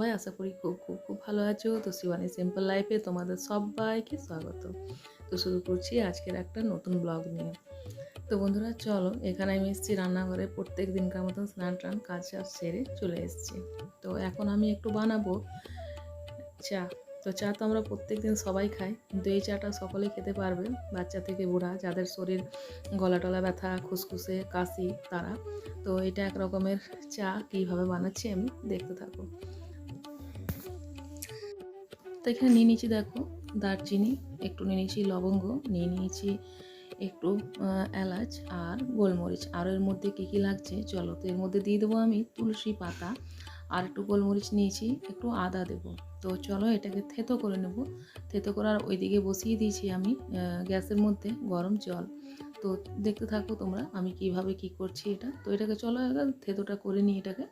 সবাই আশা করি খুব খুব খুব ভালো আছো। তো শিবানী সিম্পল লাইফে তোমাদের সবাইকে স্বাগত। তো শুরু করছি আজকের একটা নতুন ব্লগ নিয়ে। তো বন্ধুরা, চলো, এখানে আমি এসেছি রান্নাঘরে। প্রত্যেক দিনকার মতন স্নান টান কাজ সেরে চলে এসেছি। তো এখন আমি একটু বানাবো চা। তো চা তো আমরা প্রত্যেক দিন সবাই খাই, কিন্তু এই চাটা সকলে খেতে পারবে, বাচ্চা থেকে বুড়া, যাদের শরীর গলা টলা ব্যথা, খুসখুসে, কাশি, তারা। তো এটা এক রকমের চা, কীভাবে বানাচ্ছি আমি দেখতে থাকো। তো এখানে নিয়ে নিয়েছি দেখো দারচিনি, একটু নিয়ে নিয়েছি লবঙ্গ, নিয়ে নিয়েছি একটু এলাচ আর গোলমরিচ। আর এর মধ্যে কী কী লাগছে? চলো তো এর মধ্যে দিয়ে দেবো আমি তুলসী পাতা। আর একটু গোলমরিচ নিয়েছি, একটু আদা দেবো। তো চলো এটাকে থেতো করে নেব। থেতো করার ওইদিকে বসিয়ে দিয়েছি আমি গ্যাসের মধ্যে গরম জল। তো দেখতে থাকো তোমরা আমি কীভাবে কি করছি এটা। তো এটাকে চলো এবার থেতোটা করে নিই এটাকে।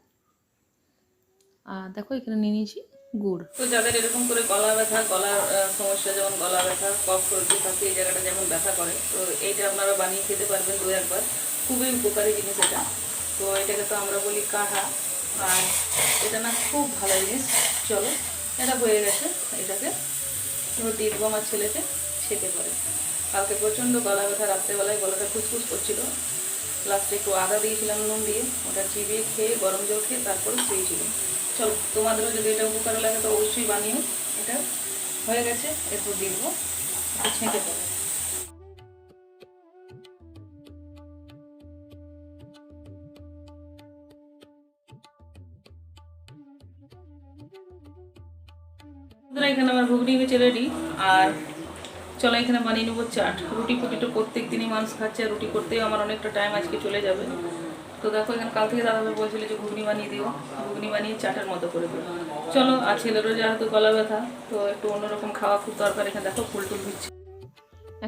আর দেখো এখানে নিয়ে নিয়েছি গুড়। তো যাদের এরকম করে গলা ব্যথা, গলার সমস্যা যেমন গলা ব্যথা, কফ, সর্দি, কাশি এই জায়গাটা যেমন ব্যথা করে, তো এইটা আপনারা বানিয়ে খেতে পারবেন দু একবার। খুবই উপকারী জিনিস এটা। তো এটাকে তো আমরা বলি কাঠা আর এটা না খুব ভালো জিনিস। চলো, এটা হয়ে গেছে এটাকে। এবার দিয়ে আমার ছেলেকে খেতে পারে। কালকে প্রচণ্ড গলা ব্যথা, রাত্রেবেলায় গলাটা খুসখুস করছিল। লাস্টে একটু আদা দিয়েছিলাম নুন দিয়ে, ওটা চিবিয়ে খেয়ে, গরম জল খেয়ে তারপরে শুয়েছিল চলো, তোমাদেরও যদি এটা উপকার লাগে তো অবশ্যই বানিও। এটা হয়ে গেছে, এরপর দিয়ে দেবো। ছেঁকে দেবো। এখানে আমার ঘুগনি হয়েছে রেডি আর চলো, এখানে বানিয়ে নেব চাট। রুটি ফুটি তো প্রত্যেক দিনই মানুষ খাচ্ছে, আর রুটি করতেও আমার অনেকটা টাইম আজকে চলে যাবে। তো দেখো এখানে কাল থেকে দাদাভাই বলছিল যে ঘুগনি বানিয়ে দিও। ঘুগনি বানিয়ে চাটের মতো করে দিও। চলো আর ছেলেরও যেহেতু গলা ব্যথা তো একটু অন্যরকম খাওয়া খুব দরকার। এখানে দেখো ফুল টুল দিচ্ছে।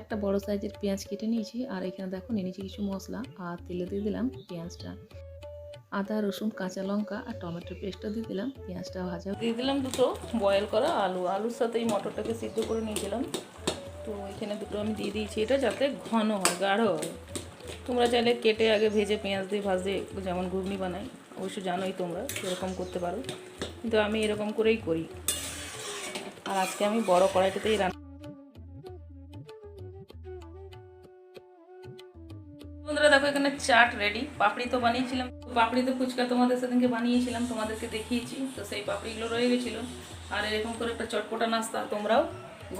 একটা বড় সাইজের পেঁয়াজ কেটে নিয়েছি আর এখানে দেখো নিয়ে নিয়েছি কিছু মশলা আর তেলে দিয়ে দিলাম পেঁয়াজটা। আদা রসুন কাঁচা লঙ্কা আর টমেটোর পেস্টটা দিয়ে দিলাম পেঁয়াজটা ভাজা। দিয়ে দিলাম দুটো বয়েল করা আলু। আলুর সাথে এই মটরটাকে সিদ্ধ করে নিয়েছিলাম। তো এখানে দুটো আমি দিয়ে দিয়েছি এটা যাতে ঘন হয় গাঢ় হয়। তোমরা চাইলে কেটে আগে ভেজে পেঁয়াজ দিয়ে ভাজে যেমন ঘুগনি বানাই, অবশ্য জানোই তোমরা এরকম করতে পারো। কিন্তু আমি এরকম করেই করি। আর আজকে আমি বড় কড়াইটাতেই রান্না বন্ধুরা, দেখো এখানে চাট রেডি পাপড়ি তো বানিয়েছিলাম। পাপড়ি তো ফুচকা তোমাদের সেদিনকে বানিয়েছিলাম, তোমাদেরকে দেখিয়েছি। তো সেই পাপড়িগুলো রয়ে গেছিল। আর এরকম করে একটা চটপটা নাস্তা তোমরাও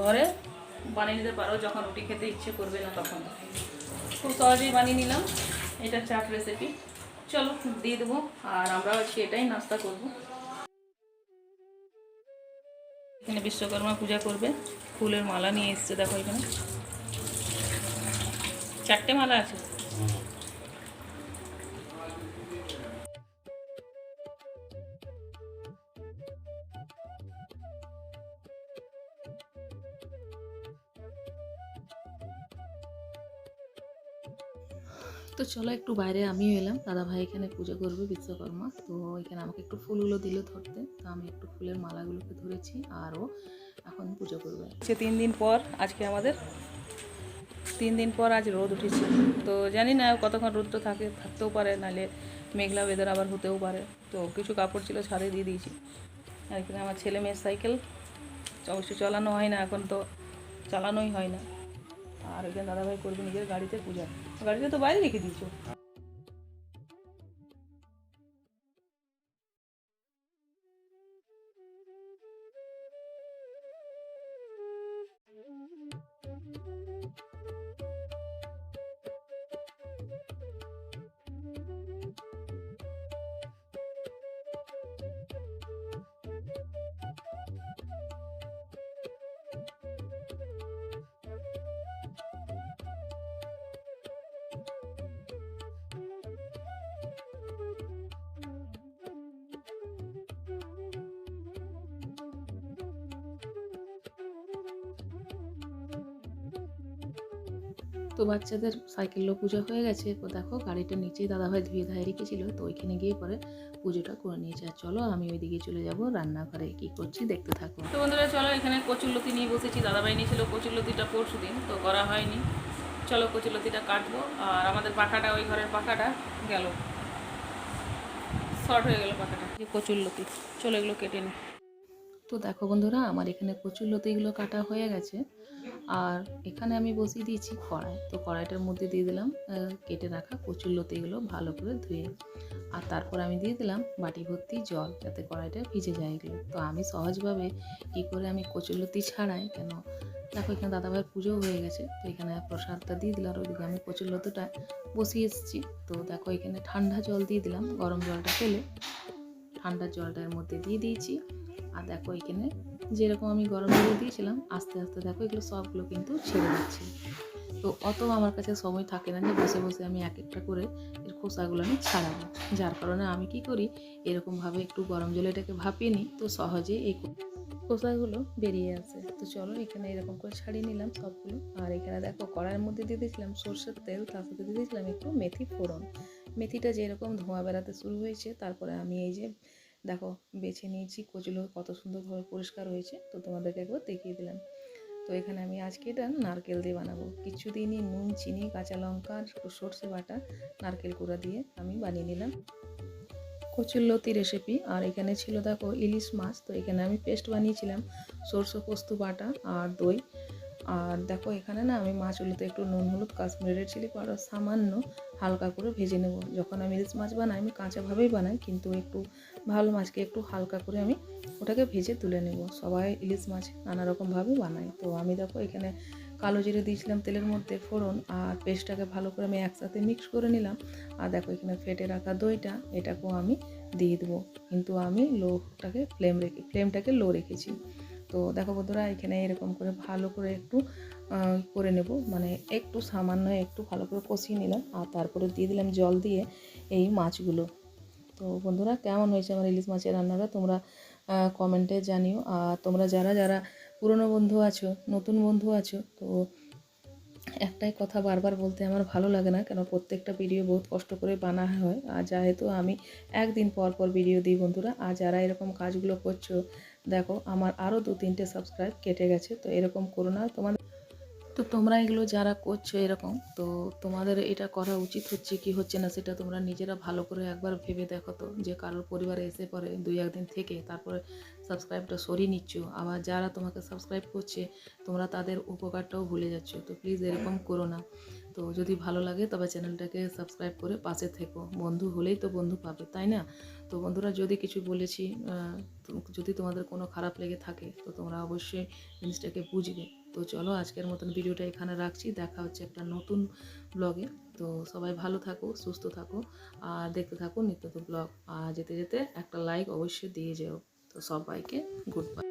ঘরে বানিয়ে নিতে পারো, যখন রুটি খেতে ইচ্ছে করবে না তখন। খুব সহজেই বানিয়ে নিলাম। এটা চাট রেসিপি চলো, দিয়ে দেবো। আর আমরাও আজকে এটাই নাস্তা করব। এখানে বিশ্বকর্মা পূজা করবে। ফুলের মালা নিয়ে এসছে, দেখো এখানে। চারটে মালা আছে। তো চলো একটু বাইরে আমিও এলাম। দাদা ভাই এখানে পুজো করবে, বিশ্বকর্মা। তো এখানে আমাকে একটু ফুলগুলো দিল ধরতে। তো আমি একটু ফুলের মালাগুলোকে ধরেছি আরও এখন পুজো করবে। সে তিন দিন পর আজকে আমাদের, তিন দিন পর আজ রোদ উঠেছে। তো জানি না কতক্ষণ রোদটা থাকে, থাকতেও পারে, নাহলে মেঘলা ওয়েদার আবার হতেও পারে। তো কিছু কাপড় ছিল ছাদে দিয়ে দিয়েছি। আর এখানে আমার ছেলে মেয়ের সাইকেল অবশ্যই চালানো হয় না, এখন তো চালানোই হয় না। আর এখানে দাদাভাই করবে নিজের গাড়িতে পূজা। গাড়িতে তো বাইরে রেখে দিয়েছ। তো বাচ্চাদের সাইকেলও পুজো হয়ে গেছে। তো দেখো গাড়িটা নিচেই দাদাভাই ধুয়ে ধায় রেখেছিল। তো ওইখানে গিয়ে পরে পুজোটা করে নিয়েছে। আর চলো আমি ওইদিকে চলে যাব রান্নাঘরে। কি করছি দেখতে থাকো। তো বন্ধুরা চলো এখানে কচুরলতি নিয়ে বসেছি। দাদাভাই নিয়েছিল কচুরলতিটা পরশু দিন তো করা হয়নি। চলো কচুরলতিটা কাটবো। আর আমাদের পাখাটা ওই ঘরের পাখাটা গেল। শর্ট হয়ে গেল পাখাটা। যে কচুর লতি চলো এগুলো কেটে নি। তো দেখো বন্ধুরা আমার এখানে কচুর লতিগুলো কাটা হয়ে গেছে। আর এখানে আমি বসিয়ে দিয়েছি কড়াই। তো কড়াইটার মধ্যে দিয়ে দিলাম কেটে রাখা কচুর লতিগুলো ভালো করে ধুয়ে। আর তারপর আমি দিয়ে দিলাম বাটি ভর্তি জল যাতে কড়াইটা ভিজে যায় এগুলো। তো আমি সহজভাবে কী করে আমি কচুর লতি ছাড়াই কেন? দেখো এখানে দাদাভাইয়ের পুজো হয়ে গেছে, তো এখানে প্রসাদটা দিয়ে দিলাম। আর ওইদিকে আমি কচুর লতিটা বসিয়ে এসেছি। তো দেখো এখানে ঠান্ডা জল দিয়ে দিলাম, গরম জলটা ফেলে। ঠান্ডা জলটার মধ্যে দিয়ে দিয়েছি। আর দেখো এখানে যেরকম আমি গরম জলে দিয়েছিলাম, আস্তে আস্তে দেখো এগুলো সবগুলো কিন্তু ছেড়ে দিচ্ছি। তো অত আমার কাছে সময় থাকে না যে বসে বসে আমি এক একটা করে এর খোসাগুলো আমি ছাড়াবো। যার কারণে আমি কি করি, এরকমভাবে একটু গরম জলে এটাকে ভাপিয়ে নিই, তো সহজে এই খোসাগুলো বেরিয়ে আসে। তো চলো এখানে এরকম করে ছাড়িয়ে নিলাম সবগুলো। আর এখানে দেখো কড়ার মধ্যে দিয়ে দিয়েছিলাম সর্ষের তেল, তার সাথে দিয়ে দিয়েছিলাম একটু মেথি ফোড়ন। মেথিটা যেরকম ধোঁয়া বেরাতে শুরু হয়েছে, তারপরে আমি এই যে দেখো বেছে নিয়েছি কচুলো কত সুন্দরভাবে পরিষ্কার হয়েছে, তো তোমাদেরকে একবার দেখিয়ে দিলাম। তো এখানে আমি আজকে এটা নারকেল দিয়ে বানাবো। কিছু দিনই নুন, চিনি, কাঁচা লঙ্কা সর্ষে বাটা, নারকেল কুড়া দিয়ে আমি বানিয়ে নিলাম। কচুর লতি রেসিপি আর এখানে ছিল দেখো ইলিশ মাছ, তো এখানে আমি পেস্ট বানিয়েছিলাম, সর্ষে পোস্ত বাটা আর দই। আর দেখো এখানে না আমি মাছগুলোতে একটু নুন, হলুদ, কাশ্মীরি রেড চিলি পাউডার সামান্য হালকা করে ভেজে নেব। যখন আমি ইলিশ মাছ বানাই, আমি কাঁচাভাবেই বানাই, কিন্তু একটু ভালো মাছকে একটু হালকা করে আমি ওটাকে ভেজে তুলে নেব। সবাই ইলিশ মাছ নানা রকমভাবে বানায়। তো আমি দেখো এখানে কালো জিরে দিয়েছিলাম তেলের মধ্যে ফোড়ন আর পেস্টটাকে ভালো করে আমি একসাথে মিক্স করে নিলাম। আর দেখো এখানে ফেটে রাখা দইটা, এটাকেও আমি দিয়ে দেবো। কিন্তু আমি লোটাকে ফ্লেম রেখে ফ্লেমটাকে লো রেখেছি। তো দেখো বন্ধুরা, এখানে এরকম করে ভালো করে একটু করে নেব। মানে একটু সামান্য একটু ভালো করে কষিয়ে নিলাম। আর তারপরে দিয়ে দিলাম জল দিয়ে এই মাছগুলো। তো বন্ধুরা, কেমন হয়েছে আমার ইলিশ মাছের রান্নাটা তোমরা কমেন্টে জানিও। আর তোমরা যারা যারা পুরনো বন্ধু আছো, নতুন বন্ধু আছো, তো একটাই কথা বারবার বলতে আমার ভালো লাগে না, কেন প্রত্যেকটা ভিডিও বহুত কষ্ট করে বানা হয়। আর যেহেতু আমি একদিন পর পর ভিডিও দিই বন্ধুরা, আর যারা এরকম কাজগুলো করছ, দেখো আমার আরও দু তিনটে সাবস্ক্রাইব কেটে গেছে, তো এরকম করো না। তোমাদের তো তোমরা এগুলো যারা করছ এরকম, তো তোমাদের এটা করা উচিত হচ্ছে কি হচ্ছে না সেটা তোমরা নিজেরা ভালো করে একবার ভেবে দেখো তো, যে কারোর পরিবারে এসে পরে দুই একদিন থেকে তারপরে সাবস্ক্রাইবটা সরিয়ে নিচ্ছ। আবার যারা তোমাকে সাবস্ক্রাইব করছে, তোমরা তাদের উপকারটাও ভুলে যাচ্ছ। তো প্লিজ এরকম করো না। তো যদি ভালো লাগে তবে চ্যানেলটাকে সাবস্ক্রাইব করে পাশে থেকো। বন্ধু হলেই তো বন্ধু পাবে, তাই না? তো বন্ধুরা যদি কিছু বলেছি যদি তোমাদের কোনো খারাপ লেগে থাকে, তো তোমরা অবশ্যই জিনিসটাকে বুঝবে। তো চলো আজকের মতন ভিডিওটা এখানে রাখছি। দেখা হচ্ছে একটা নতুন ব্লগে তো সবাই ভালো থাকো, সুস্থ থাকো, আর দেখতে থাকো নিত্য ব্লগ আর যেতে যেতে একটা লাইক অবশ্যই দিয়ে যেও। তো সবাইকে গুড বাই